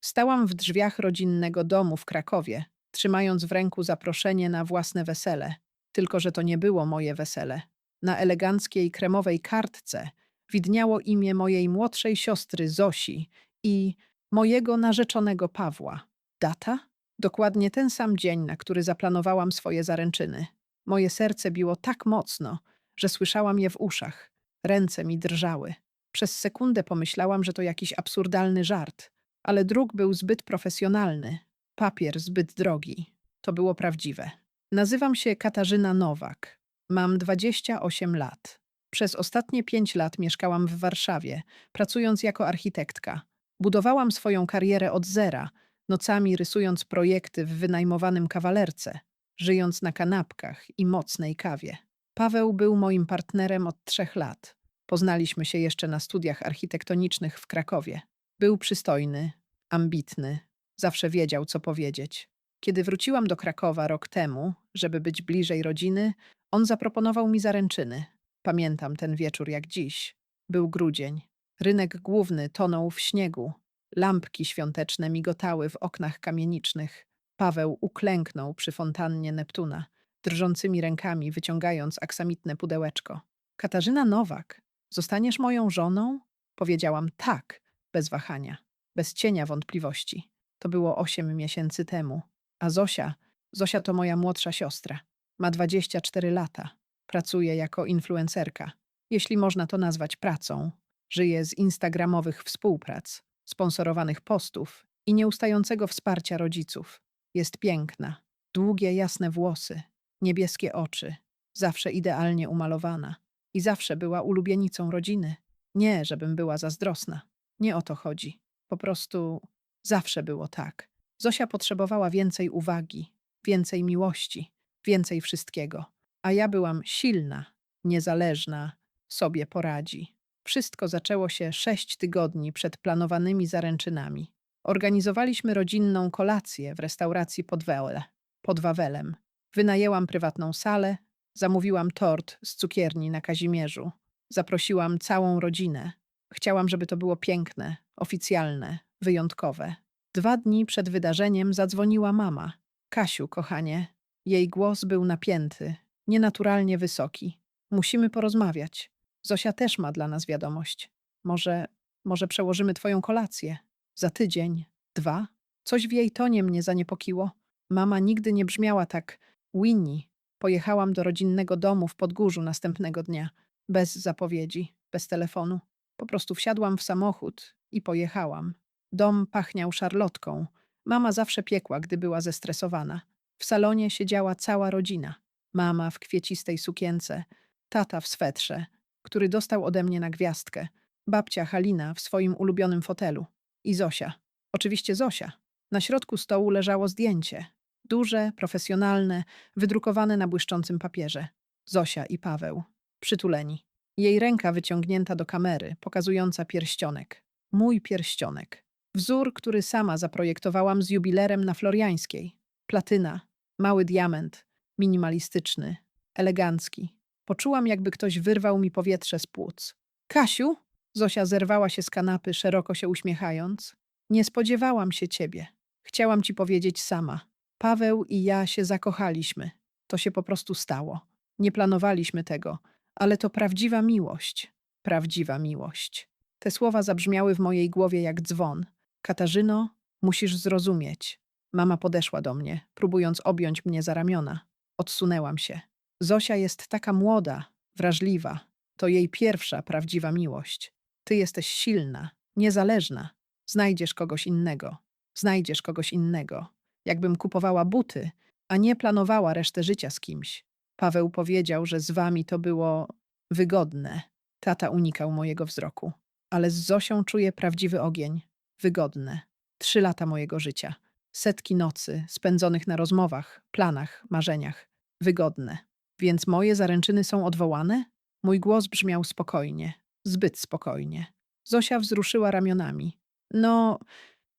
Stałam w drzwiach rodzinnego domu w Krakowie, trzymając w ręku zaproszenie na własne wesele. Tylko, że to nie było moje wesele. Na eleganckiej kremowej kartce widniało imię mojej młodszej siostry Zosi i mojego narzeczonego Pawła. Data? Dokładnie ten sam dzień, na który zaplanowałam swoje zaręczyny. Moje serce biło tak mocno, że słyszałam je w uszach. Ręce mi drżały. Przez sekundę pomyślałam, że to jakiś absurdalny żart, ale druk był zbyt profesjonalny, papier zbyt drogi. To było prawdziwe. Nazywam się Katarzyna Nowak. Mam 28 lat. Przez ostatnie pięć lat mieszkałam w Warszawie, pracując jako architektka. Budowałam swoją karierę od zera, nocami rysując projekty w wynajmowanym kawalerce, żyjąc na kanapkach i mocnej kawie. Paweł był moim partnerem od trzech lat. Poznaliśmy się jeszcze na studiach architektonicznych w Krakowie. Był przystojny, ambitny, zawsze wiedział, co powiedzieć. Kiedy wróciłam do Krakowa rok temu, żeby być bliżej rodziny, on zaproponował mi zaręczyny. Pamiętam ten wieczór jak dziś. Był grudzień. Rynek główny tonął w śniegu. Lampki świąteczne migotały w oknach kamienicznych. Paweł uklęknął przy fontannie Neptuna, drżącymi rękami wyciągając aksamitne pudełeczko. Katarzyna Nowak, zostaniesz moją żoną? Powiedziałam tak, bez wahania, bez cienia wątpliwości. To było osiem miesięcy temu. A Zosia, Zosia to moja młodsza siostra. Ma 24 lata. Pracuje jako influencerka. Jeśli można to nazwać pracą. Żyje z instagramowych współprac, sponsorowanych postów i nieustającego wsparcia rodziców. Jest piękna. Długie, jasne włosy, niebieskie oczy, zawsze idealnie umalowana. I zawsze była ulubienicą rodziny. Nie, żebym była zazdrosna. Nie o to chodzi. Po prostu zawsze było tak. Zosia potrzebowała więcej uwagi, więcej miłości, więcej wszystkiego. A ja byłam silna, niezależna, sobie poradzi. Wszystko zaczęło się sześć tygodni przed planowanymi zaręczynami. Organizowaliśmy rodzinną kolację w restauracji pod, Wele, pod Wawelem. Wynajęłam prywatną salę, zamówiłam tort z cukierni na Kazimierzu. Zaprosiłam całą rodzinę. Chciałam, żeby to było piękne, oficjalne, wyjątkowe. Dwa dni przed wydarzeniem zadzwoniła mama. Kasiu, kochanie. Jej głos był napięty, nienaturalnie wysoki. Musimy porozmawiać. Zosia też ma dla nas wiadomość. Może, może przełożymy twoją kolację. Za tydzień, dwa? Coś w jej tonie mnie zaniepokiło. Mama nigdy nie brzmiała tak Winnie. Pojechałam do rodzinnego domu w Podgórzu następnego dnia. Bez zapowiedzi, bez telefonu. Po prostu wsiadłam w samochód i pojechałam. Dom pachniał szarlotką. Mama zawsze piekła, gdy była zestresowana. W salonie siedziała cała rodzina. Mama w kwiecistej sukience, tata w swetrze, który dostał ode mnie na gwiazdkę, babcia Halina w swoim ulubionym fotelu i Zosia. Oczywiście Zosia. Na środku stołu leżało zdjęcie. Duże, profesjonalne, wydrukowane na błyszczącym papierze. Zosia i Paweł. Przytuleni. Jej ręka wyciągnięta do kamery, pokazująca pierścionek. Mój pierścionek. Wzór, który sama zaprojektowałam z jubilerem na Floriańskiej. Platyna, mały diament, minimalistyczny, elegancki. Poczułam, jakby ktoś wyrwał mi powietrze z płuc. Kasiu? Zosia zerwała się z kanapy, szeroko się uśmiechając. Nie spodziewałam się ciebie. Chciałam ci powiedzieć sama. Paweł i ja się zakochaliśmy. To się po prostu stało. Nie planowaliśmy tego, ale to prawdziwa miłość. Prawdziwa miłość. Te słowa zabrzmiały w mojej głowie jak dzwon. Katarzyno, musisz zrozumieć. Mama podeszła do mnie, próbując objąć mnie za ramiona. Odsunęłam się. Zosia jest taka młoda, wrażliwa. To jej pierwsza prawdziwa miłość. Ty jesteś silna, niezależna. Znajdziesz kogoś innego. Znajdziesz kogoś innego. Jakbym kupowała buty, a nie planowała resztę życia z kimś. Paweł powiedział, że z wami to było wygodne. Tata unikał mojego wzroku. Ale z Zosią czuję prawdziwy ogień. Wygodne. Trzy lata mojego życia. Setki nocy spędzonych na rozmowach, planach, marzeniach. Wygodne. Więc moje zaręczyny są odwołane? Mój głos brzmiał spokojnie. Zbyt spokojnie. Zosia wzruszyła ramionami. No,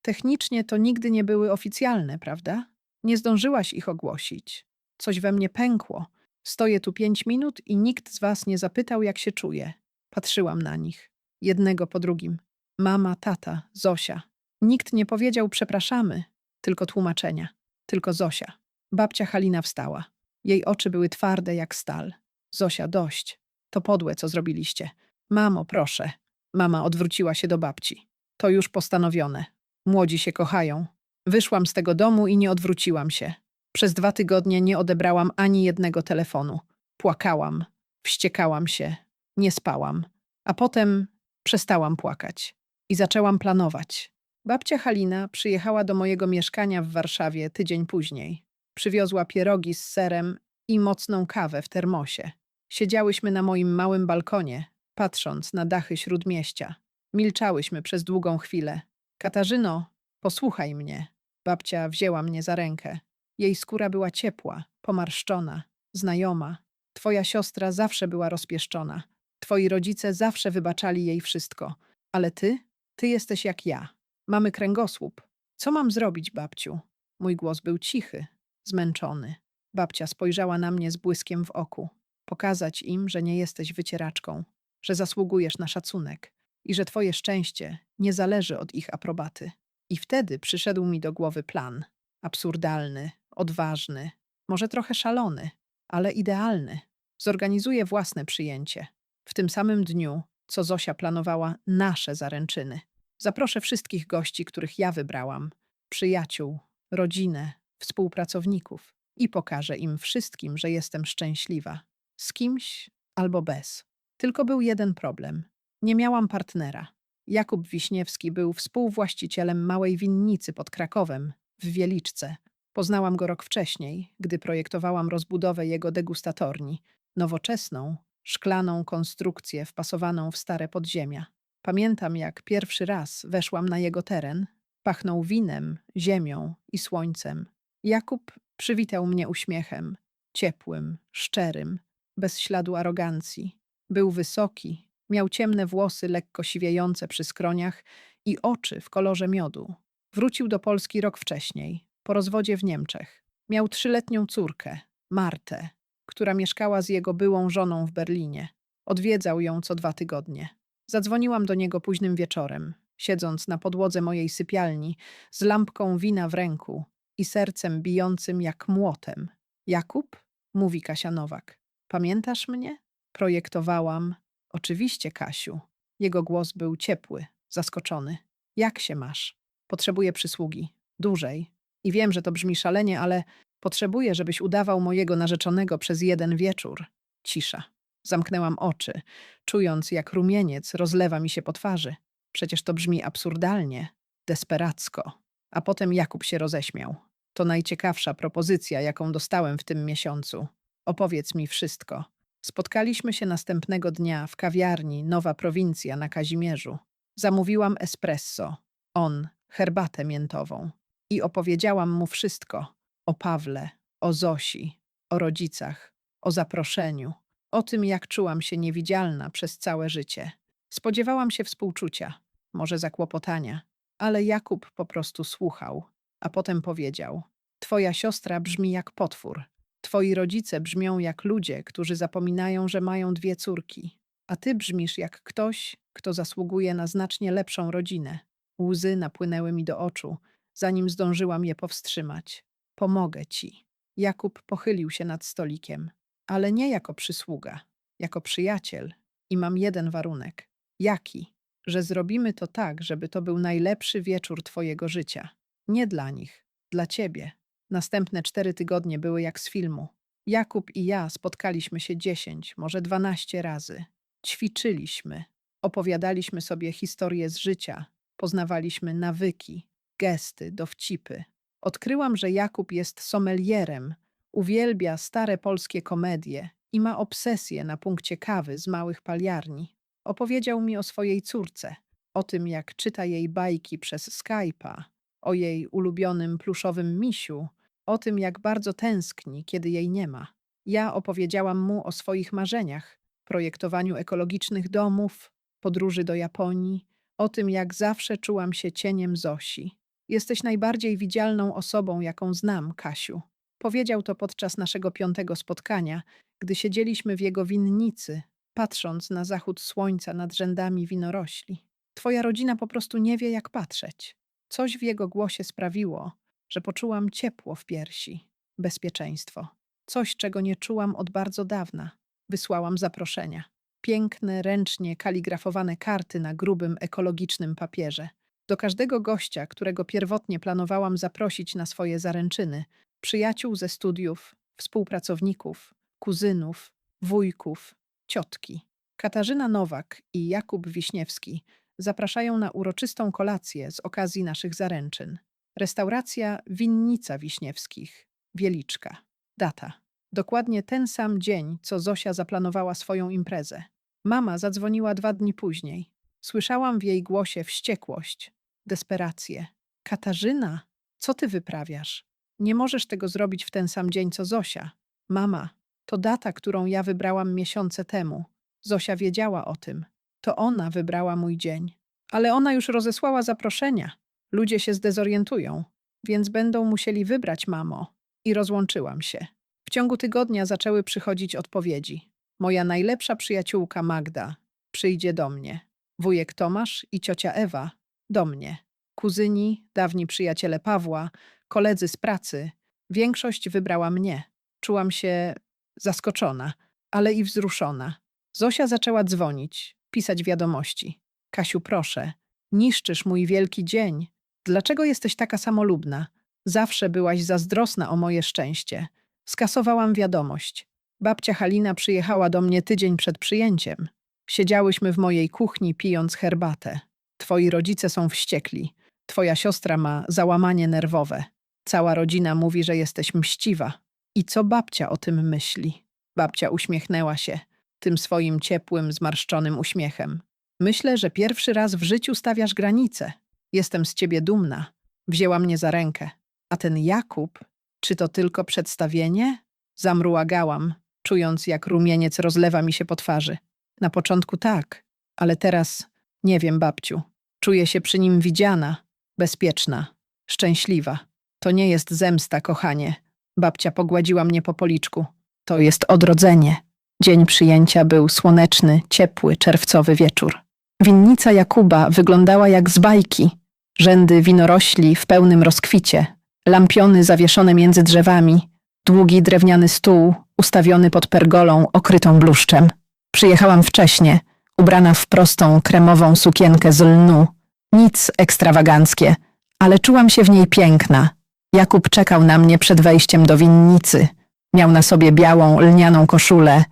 technicznie to nigdy nie były oficjalne, prawda? Nie zdążyłaś ich ogłosić. Coś we mnie pękło. Stoję tu pięć minut i nikt z was nie zapytał, jak się czuję. Patrzyłam na nich. Jednego po drugim. Mama, tata, Zosia. Nikt nie powiedział przepraszamy, tylko tłumaczenia, tylko Zosia. Babcia Halina wstała. Jej oczy były twarde jak stal. Zosia, dość. To podłe, co zrobiliście. Mamo, proszę. Mama odwróciła się do babci. To już postanowione. Młodzi się kochają. Wyszłam z tego domu i nie odwróciłam się. Przez dwa tygodnie nie odebrałam ani jednego telefonu. Płakałam, wściekałam się, nie spałam. A potem przestałam płakać i zaczęłam planować. Babcia Halina przyjechała do mojego mieszkania w Warszawie tydzień później. Przywiozła pierogi z serem i mocną kawę w termosie. Siedziałyśmy na moim małym balkonie, patrząc na dachy śródmieścia. Milczałyśmy przez długą chwilę. Katarzyno, posłuchaj mnie. Babcia wzięła mnie za rękę. Jej skóra była ciepła, pomarszczona, znajoma. Twoja siostra zawsze była rozpieszczona. Twoi rodzice zawsze wybaczali jej wszystko. Ale ty? Ty jesteś jak ja. Mamy kręgosłup. Co mam zrobić, babciu? Mój głos był cichy, zmęczony. Babcia spojrzała na mnie z błyskiem w oku. Pokazać im, że nie jesteś wycieraczką, że zasługujesz na szacunek i że twoje szczęście nie zależy od ich aprobaty. I wtedy przyszedł mi do głowy plan. Absurdalny, odważny, może trochę szalony, ale idealny. Zorganizuję własne przyjęcie. W tym samym dniu, co Zosia planowała nasze zaręczyny. Zaproszę wszystkich gości, których ja wybrałam, przyjaciół, rodzinę, współpracowników i pokażę im wszystkim, że jestem szczęśliwa. Z kimś albo bez. Tylko był jeden problem. Nie miałam partnera. Jakub Wiśniewski był współwłaścicielem małej winnicy pod Krakowem, w Wieliczce. Poznałam go rok wcześniej, gdy projektowałam rozbudowę jego degustatorni, nowoczesną, szklaną konstrukcję wpasowaną w stare podziemia. Pamiętam, jak pierwszy raz weszłam na jego teren, pachnął winem, ziemią i słońcem. Jakub przywitał mnie uśmiechem, ciepłym, szczerym, bez śladu arogancji. Był wysoki, miał ciemne włosy lekko siwiejące przy skroniach i oczy w kolorze miodu. Wrócił do Polski rok wcześniej, po rozwodzie w Niemczech. Miał trzyletnią córkę, Martę, która mieszkała z jego byłą żoną w Berlinie. Odwiedzał ją co dwa tygodnie. Zadzwoniłam do niego późnym wieczorem, siedząc na podłodze mojej sypialni, z lampką wina w ręku i sercem bijącym jak młotem. Jakub? mówi Kasia Nowak. Pamiętasz mnie? Projektowałam. Oczywiście, Kasiu. Jego głos był ciepły, zaskoczony. Jak się masz? Potrzebuję przysługi. Dużej. I wiem, że to brzmi szalenie, ale potrzebuję, żebyś udawał mojego narzeczonego przez jeden wieczór. Cisza. Zamknęłam oczy, czując, jak rumieniec rozlewa mi się po twarzy. Przecież to brzmi absurdalnie, desperacko. A potem Jakub się roześmiał. To najciekawsza propozycja, jaką dostałem w tym miesiącu. Opowiedz mi wszystko. Spotkaliśmy się następnego dnia w kawiarni Nowa Prowincja na Kazimierzu. Zamówiłam espresso, on herbatę miętową i opowiedziałam mu wszystko o Pawle, o Zosi, o rodzicach, o zaproszeniu, o tym, jak czułam się niewidzialna przez całe życie. Spodziewałam się współczucia, może zakłopotania, ale Jakub po prostu słuchał, a potem powiedział: Twoja siostra brzmi jak potwór. Twoi rodzice brzmią jak ludzie, którzy zapominają, że mają dwie córki, a ty brzmisz jak ktoś, kto zasługuje na znacznie lepszą rodzinę. Łzy napłynęły mi do oczu, zanim zdążyłam je powstrzymać. Pomogę ci. Jakub pochylił się nad stolikiem, ale nie jako przysługa, jako przyjaciel. I mam jeden warunek. Jaki? Że zrobimy to tak, żeby to był najlepszy wieczór twojego życia. Nie dla nich, dla ciebie. Następne cztery tygodnie były jak z filmu. Jakub i ja spotkaliśmy się dziesięć, może dwanaście razy. Ćwiczyliśmy, opowiadaliśmy sobie historie z życia, poznawaliśmy nawyki, gesty, dowcipy. Odkryłam, że Jakub jest sommelierem, uwielbia stare polskie komedie i ma obsesję na punkcie kawy z małych paliarni. Opowiedział mi o swojej córce, o tym, jak czyta jej bajki przez Skype'a, o jej ulubionym pluszowym misiu, o tym, jak bardzo tęskni, kiedy jej nie ma. Ja opowiedziałam mu o swoich marzeniach, projektowaniu ekologicznych domów, podróży do Japonii, o tym, jak zawsze czułam się cieniem Zosi. Jesteś najbardziej widzialną osobą, jaką znam, Kasiu. Powiedział to podczas naszego piątego spotkania, gdy siedzieliśmy w jego winnicy, patrząc na zachód słońca nad rzędami winorośli. Twoja rodzina po prostu nie wie, jak patrzeć. Coś w jego głosie sprawiło, że poczułam ciepło w piersi, bezpieczeństwo. Coś, czego nie czułam od bardzo dawna. Wysłałam zaproszenia. Piękne, ręcznie kaligrafowane karty na grubym, ekologicznym papierze. Do każdego gościa, którego pierwotnie planowałam zaprosić na swoje zaręczyny, przyjaciół ze studiów, współpracowników, kuzynów, wujków, ciotki. Katarzyna Nowak i Jakub Wiśniewski zapraszają na uroczystą kolację z okazji naszych zaręczyn. Restauracja Winnica Wiśniewskich, Wieliczka. Data. Dokładnie ten sam dzień, co Zosia zaplanowała swoją imprezę. Mama zadzwoniła dwa dni później. Słyszałam w jej głosie wściekłość, desperację. Katarzyna, co ty wyprawiasz? Nie możesz tego zrobić w ten sam dzień, co Zosia. Mama, to data, którą ja wybrałam miesiące temu. Zosia wiedziała o tym. To ona wybrała mój dzień. Ale ona już rozesłała zaproszenia. Ludzie się zdezorientują, więc będą musieli wybrać, mamo. I rozłączyłam się. W ciągu tygodnia zaczęły przychodzić odpowiedzi. Moja najlepsza przyjaciółka Magda przyjdzie do mnie. Wujek Tomasz i ciocia Ewa do mnie. Kuzyni, dawni przyjaciele Pawła, koledzy z pracy. Większość wybrała mnie. Czułam się zaskoczona, ale i wzruszona. Zosia zaczęła dzwonić, pisać wiadomości. Kasiu, proszę, niszczysz mój wielki dzień. Dlaczego jesteś taka samolubna? Zawsze byłaś zazdrosna o moje szczęście. Skasowałam wiadomość. Babcia Halina przyjechała do mnie tydzień przed przyjęciem. Siedziałyśmy w mojej kuchni, pijąc herbatę. Twoi rodzice są wściekli. Twoja siostra ma załamanie nerwowe. Cała rodzina mówi, że jesteś mściwa. I co babcia o tym myśli? Babcia uśmiechnęła się tym swoim ciepłym, zmarszczonym uśmiechem. Myślę, że pierwszy raz w życiu stawiasz granice. Jestem z ciebie dumna. Wzięła mnie za rękę. A ten Jakub, czy to tylko przedstawienie? Zamrułagałam, czując jak rumieniec rozlewa mi się po twarzy. Na początku tak, ale teraz nie wiem, babciu. Czuję się przy nim widziana, bezpieczna, szczęśliwa. To nie jest zemsta, kochanie. Babcia pogładziła mnie po policzku. To jest odrodzenie. Dzień przyjęcia był słoneczny, ciepły, czerwcowy wieczór. Winnica Jakuba wyglądała jak z bajki. Rzędy winorośli w pełnym rozkwicie, lampiony zawieszone między drzewami, długi drewniany stół ustawiony pod pergolą okrytą bluszczem. Przyjechałam wcześnie, ubrana w prostą, kremową sukienkę z lnu. Nic ekstrawaganckie, ale czułam się w niej piękna. Jakub czekał na mnie przed wejściem do winnicy. Miał na sobie białą, lnianą koszulę,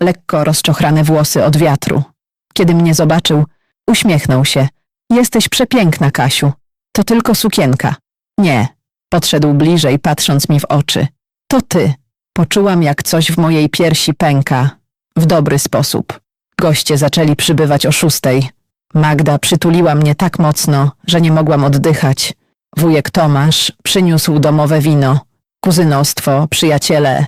lekko rozczochrane włosy od wiatru. Kiedy mnie zobaczył, uśmiechnął się. Jesteś przepiękna, Kasiu. To tylko sukienka. Nie. Podszedł bliżej, patrząc mi w oczy. To ty. Poczułam, jak coś w mojej piersi pęka. W dobry sposób. Goście zaczęli przybywać o szóstej. Magda przytuliła mnie tak mocno, że nie mogłam oddychać. Wujek Tomasz przyniósł domowe wino. Kuzynostwo, przyjaciele,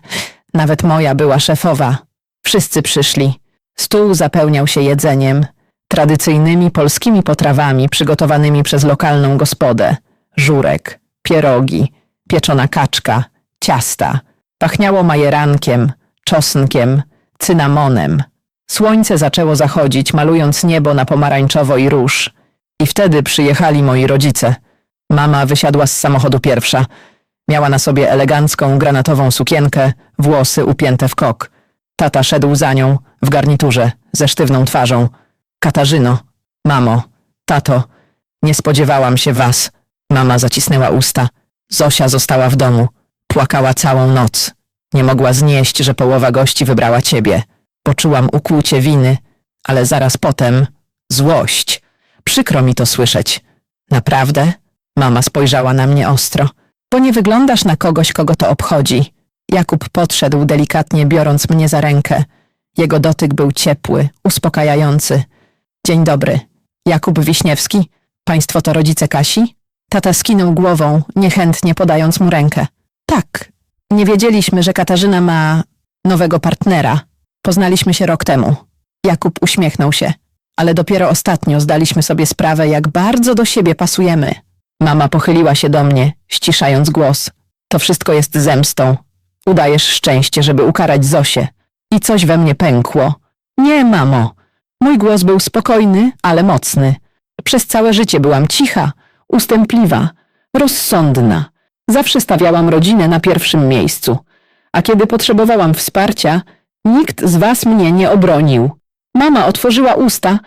nawet moja była szefowa. Wszyscy przyszli. Stół zapełniał się jedzeniem, tradycyjnymi polskimi potrawami przygotowanymi przez lokalną gospodę. Żurek, pierogi, pieczona kaczka, ciasta. Pachniało majerankiem, czosnkiem, cynamonem. Słońce zaczęło zachodzić, malując niebo na pomarańczowo i róż. I wtedy przyjechali moi rodzice. Mama wysiadła z samochodu pierwsza. Miała na sobie elegancką, granatową sukienkę, włosy upięte w kok. Tata szedł za nią, w garniturze, ze sztywną twarzą. Katarzyno, mamo, tato, nie spodziewałam się was. Mama zacisnęła usta. Zosia została w domu. Płakała całą noc. Nie mogła znieść, że połowa gości wybrała ciebie. Poczułam ukłucie winy, ale zaraz potem złość. Przykro mi to słyszeć. Naprawdę? Mama spojrzała na mnie ostro. Bo nie wyglądasz na kogoś, kogo to obchodzi. Jakub podszedł delikatnie, biorąc mnie za rękę. Jego dotyk był ciepły, uspokajający. Dzień dobry. Jakub Wiśniewski. Państwo to rodzice Kasi? Tata skinął głową, niechętnie podając mu rękę. Tak. Nie wiedzieliśmy, że Katarzyna ma nowego partnera. Poznaliśmy się rok temu. Jakub uśmiechnął się. Ale dopiero ostatnio zdaliśmy sobie sprawę, jak bardzo do siebie pasujemy. Mama pochyliła się do mnie, ściszając głos. To wszystko jest zemstą. Udajesz szczęście, żeby ukarać Zosię. I coś we mnie pękło. Nie, mamo. Mój głos był spokojny, ale mocny. Przez całe życie byłam cicha, ustępliwa, rozsądna. Zawsze stawiałam rodzinę na pierwszym miejscu, a kiedy potrzebowałam wsparcia, nikt z was mnie nie obronił. Mama otworzyła usta,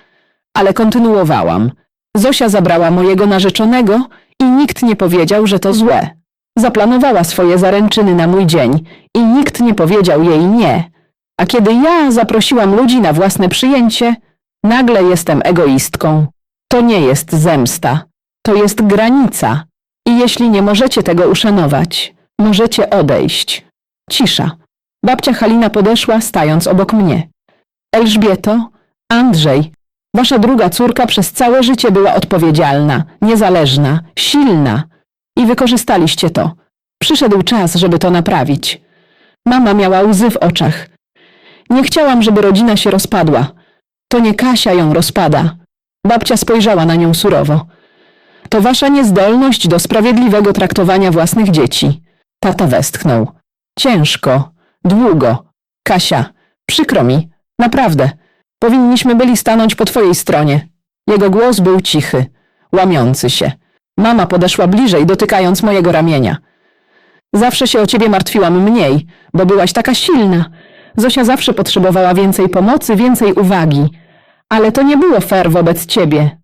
ale kontynuowałam. Zosia zabrała mojego narzeczonego i nikt nie powiedział, że to złe. Zaplanowała swoje zaręczyny na mój dzień i nikt nie powiedział jej nie. A kiedy ja zaprosiłam ludzi na własne przyjęcie, nagle jestem egoistką. To nie jest zemsta, to jest granica. I jeśli nie możecie tego uszanować, możecie odejść. Cisza. Babcia Halina podeszła, stając obok mnie. Elżbieto, Andrzej, wasza druga córka przez całe życie była odpowiedzialna, niezależna, silna i wykorzystaliście to. Przyszedł czas, żeby to naprawić. Mama miała łzy w oczach. Nie chciałam, żeby rodzina się rozpadła. To nie Kasia ją rozpada. Babcia spojrzała na nią surowo. To wasza niezdolność do sprawiedliwego traktowania własnych dzieci. Tata westchnął. Ciężko, długo. Kasia, przykro mi, naprawdę. Powinniśmy byli stanąć po twojej stronie. Jego głos był cichy, łamiący się. Mama podeszła bliżej, dotykając mojego ramienia. Zawsze się o ciebie martwiłam mniej, bo byłaś taka silna. Zosia zawsze potrzebowała więcej pomocy, więcej uwagi. Ale to nie było fair wobec ciebie.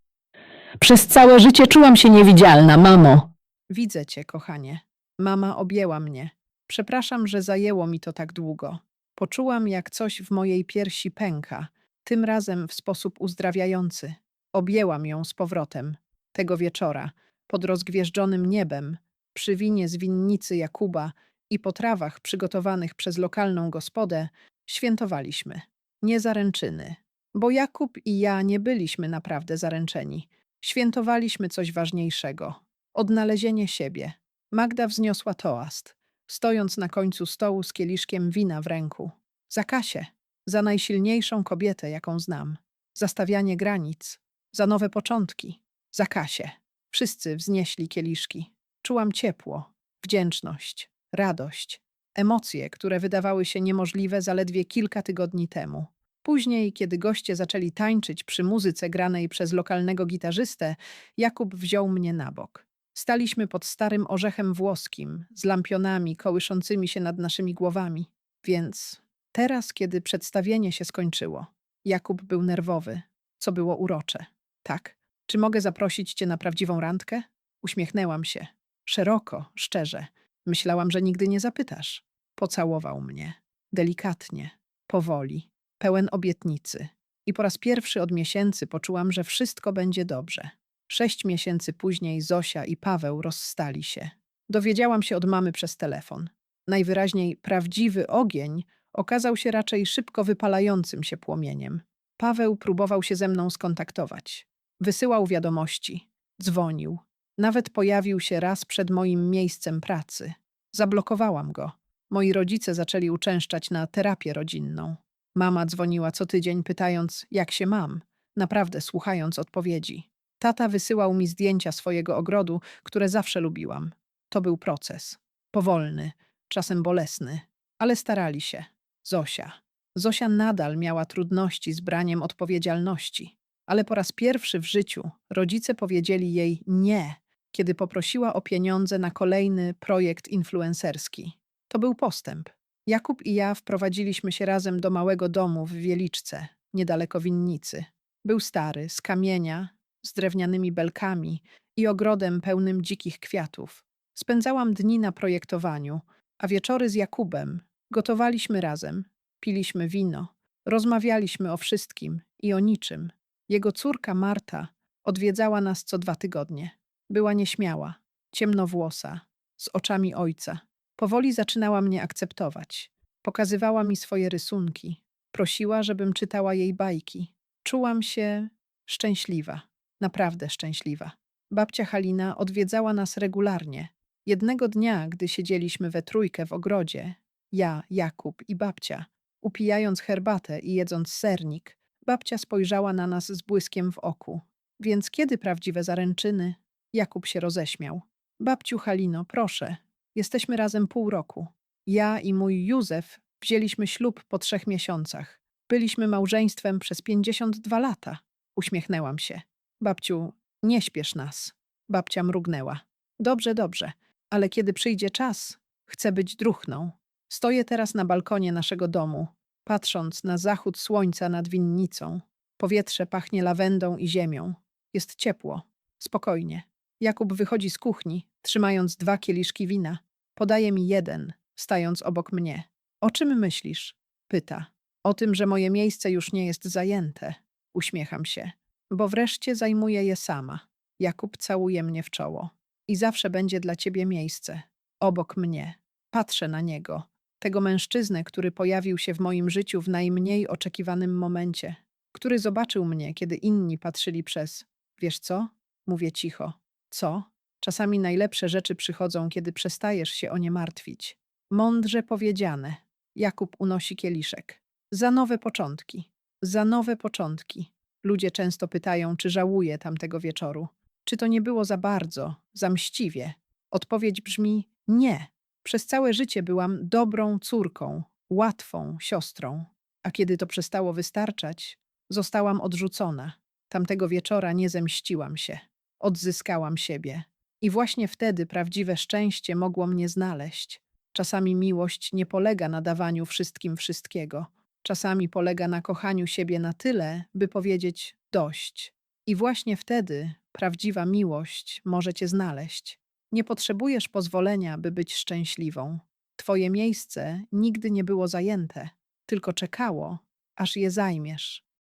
Przez całe życie czułam się niewidzialna, mamo. Widzę cię, kochanie. Mama objęła mnie. Przepraszam, że zajęło mi to tak długo. Poczułam, jak coś w mojej piersi pęka, tym razem w sposób uzdrawiający. Objęłam ją z powrotem. Tego wieczora, pod rozgwieżdżonym niebem, przy winie z winnicy Jakuba i potrawach przygotowanych przez lokalną gospodę, świętowaliśmy. Nie zaręczyny, bo Jakub i ja nie byliśmy naprawdę zaręczeni. Świętowaliśmy coś ważniejszego odnalezienie siebie. Magda wzniosła toast, stojąc na końcu stołu z kieliszkiem wina w ręku. Za Kasię, za najsilniejszą kobietę, jaką znam. Za stawianie granic, za nowe początki. Za Kasię. Wszyscy wznieśli kieliszki. Czułam ciepło, wdzięczność, radość, emocje, które wydawały się niemożliwe zaledwie kilka tygodni temu. Później, kiedy goście zaczęli tańczyć przy muzyce granej przez lokalnego gitarzystę, Jakub wziął mnie na bok. Staliśmy pod starym orzechem włoskim, z lampionami kołyszącymi się nad naszymi głowami. Więc teraz, kiedy przedstawienie się skończyło, Jakub był nerwowy, co było urocze. Tak, czy mogę zaprosić cię na prawdziwą randkę? Uśmiechnęłam się. Szeroko, szczerze. Myślałam, że nigdy nie zapytasz. Pocałował mnie. Delikatnie, powoli, pełen obietnicy. I po raz pierwszy od miesięcy poczułam, że wszystko będzie dobrze. Sześć miesięcy później Zosia i Paweł rozstali się. Dowiedziałam się od mamy przez telefon. Najwyraźniej prawdziwy ogień okazał się raczej szybko wypalającym się płomieniem. Paweł próbował się ze mną skontaktować. Wysyłał wiadomości, dzwonił. Nawet pojawił się raz przed moim miejscem pracy. Zablokowałam go. Moi rodzice zaczęli uczęszczać na terapię rodzinną. Mama dzwoniła co tydzień, pytając, jak się mam, naprawdę słuchając odpowiedzi. Tata wysyłał mi zdjęcia swojego ogrodu, które zawsze lubiłam. To był proces. Powolny, czasem bolesny, ale starali się. Zosia. Zosia nadal miała trudności z braniem odpowiedzialności, ale po raz pierwszy w życiu rodzice powiedzieli jej nie, kiedy poprosiła o pieniądze na kolejny projekt influencerski. To był postęp. Jakub i ja wprowadziliśmy się razem do małego domu w Wieliczce, niedaleko winnicy. Był stary, z kamienia, z drewnianymi belkami i ogrodem pełnym dzikich kwiatów. Spędzałam dni na projektowaniu, a wieczory z Jakubem gotowaliśmy razem, piliśmy wino, rozmawialiśmy o wszystkim i o niczym. Jego córka Marta odwiedzała nas co dwa tygodnie. Była nieśmiała, ciemnowłosa, z oczami ojca. Powoli zaczynała mnie akceptować. Pokazywała mi swoje rysunki. Prosiła, żebym czytała jej bajki. Czułam się szczęśliwa, naprawdę szczęśliwa. Babcia Halina odwiedzała nas regularnie. Jednego dnia, gdy siedzieliśmy we trójkę w ogrodzie, ja, Jakub i babcia, upijając herbatę i jedząc sernik, babcia spojrzała na nas z błyskiem w oku. Więc kiedy prawdziwe zaręczyny? Jakub się roześmiał. Babciu Halino, proszę, jesteśmy razem pół roku. Ja i mój Józef wzięliśmy ślub po trzech miesiącach. Byliśmy małżeństwem przez pięćdziesiąt dwa lata. Uśmiechnęłam się. Babciu, nie śpiesz nas. Babcia mrugnęła. Dobrze, dobrze, ale kiedy przyjdzie czas, chcę być druchną. Stoję teraz na balkonie naszego domu, patrząc na zachód słońca nad winnicą. Powietrze pachnie lawendą i ziemią. Jest ciepło, spokojnie. Jakub wychodzi z kuchni, trzymając dwa kieliszki wina. Podaje mi jeden, stając obok mnie. O czym myślisz? Pyta. O tym, że moje miejsce już nie jest zajęte. Uśmiecham się, bo wreszcie zajmuję je sama. Jakub całuje mnie w czoło. I zawsze będzie dla ciebie miejsce. Obok mnie. Patrzę na niego. Tego mężczyznę, który pojawił się w moim życiu w najmniej oczekiwanym momencie. Który zobaczył mnie, kiedy inni patrzyli przez. Wiesz co? Mówię cicho. Co? Czasami najlepsze rzeczy przychodzą, kiedy przestajesz się o nie martwić. Mądrze powiedziane. Jakub unosi kieliszek. Za nowe początki. Za nowe początki. Ludzie często pytają, czy żałuję tamtego wieczoru. Czy to nie było za bardzo, za mściwie? Odpowiedź brzmi nie. Przez całe życie byłam dobrą córką, łatwą siostrą. A kiedy to przestało wystarczać, zostałam odrzucona. Tamtego wieczora nie zemściłam się. Odzyskałam siebie. I właśnie wtedy prawdziwe szczęście mogło mnie znaleźć. Czasami miłość nie polega na dawaniu wszystkim wszystkiego. Czasami polega na kochaniu siebie na tyle, by powiedzieć dość. I właśnie wtedy prawdziwa miłość może cię znaleźć. Nie potrzebujesz pozwolenia, by być szczęśliwą. Twoje miejsce nigdy nie było zajęte, tylko czekało, aż je zajmiesz.